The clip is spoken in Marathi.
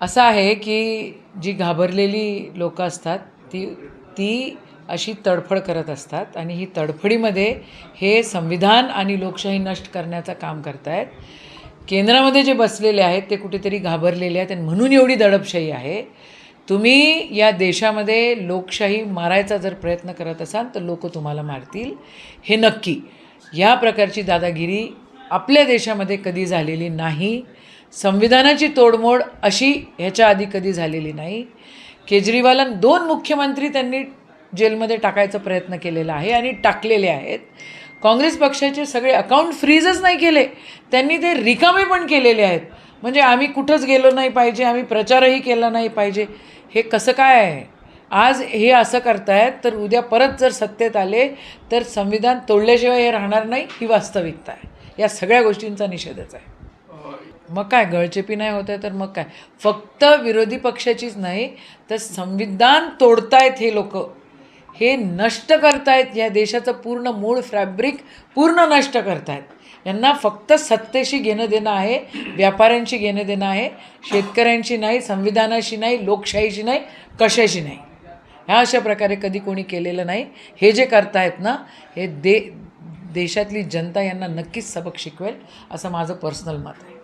असं आहे की जी घाबरलेली लोकं असतात ती ती अशी तडफड करत असतात आणि ही तडफडीमध्ये हे संविधान आणि लोकशाही नष्ट करण्याचं काम करतायत. केंद्रामध्ये जे बसलेले आहेत ते कुठेतरी घाबरलेले आहेत आणि म्हणून एवढी दडपशाही आहे. तुम्ही या देशामध्ये लोकशाही मारायचा जर प्रयत्न करत असाल तर लोक तुम्हाला मारतील. हे नक्की. या प्रकारची दादागिरी आपल्या देशामध्ये कधी झालेली नाही. संविधानाची तोडमोड अशी ह्याच्या आधी कधी झालेली नाही. केजरीवालां दोन मुख्यमंत्री त्यांनी जेलमध्ये टाकायचा प्रयत्न केलेला आहे आणि टाकलेले आहेत. काँग्रेस पक्षाचे सगळे अकाउंट फ्रीजच नाही केले. त्यांनी ते रिकामे पण केलेले आहेत. म्हणजे आम्ही कुठंच गेलो नाही पाहिजे आम्ही प्रचारही केला नाही पाहिजे. हे कसं काय आहे? आज हे असं करतायत तर उद्या परत जर सत्तेत आले तर संविधान तोडल्याशिवाय हे राहणार नाही ही वास्तविकता आहे. या सगळ्या गोष्टींचा निषेधच आहे. मग काय गळचेपी नाही होत आहे तर मग काय? फक्त विरोधी पक्षाचीच नाही तर संविधान तोडतायत हे लोक. हे नष्ट करतायत या देशाचं पूर्ण मूळ फॅब्रिक पूर्ण नष्ट करतायत. यांना फक्त सत्तेशी घेणं देणं आहे व्यापाऱ्यांशी घेणं देणं आहे शेतकऱ्यांशी नाही संविधानाशी नाही लोकशाहीशी नाही कशाशी नाही. ह्या अशा प्रकारे कधी कोणी केलेलं नाही. हे जे करतायत ना हे दे देशातली जनता यांना नक्कीच सबक शिकवेल असं माझं पर्सनल मत आहे.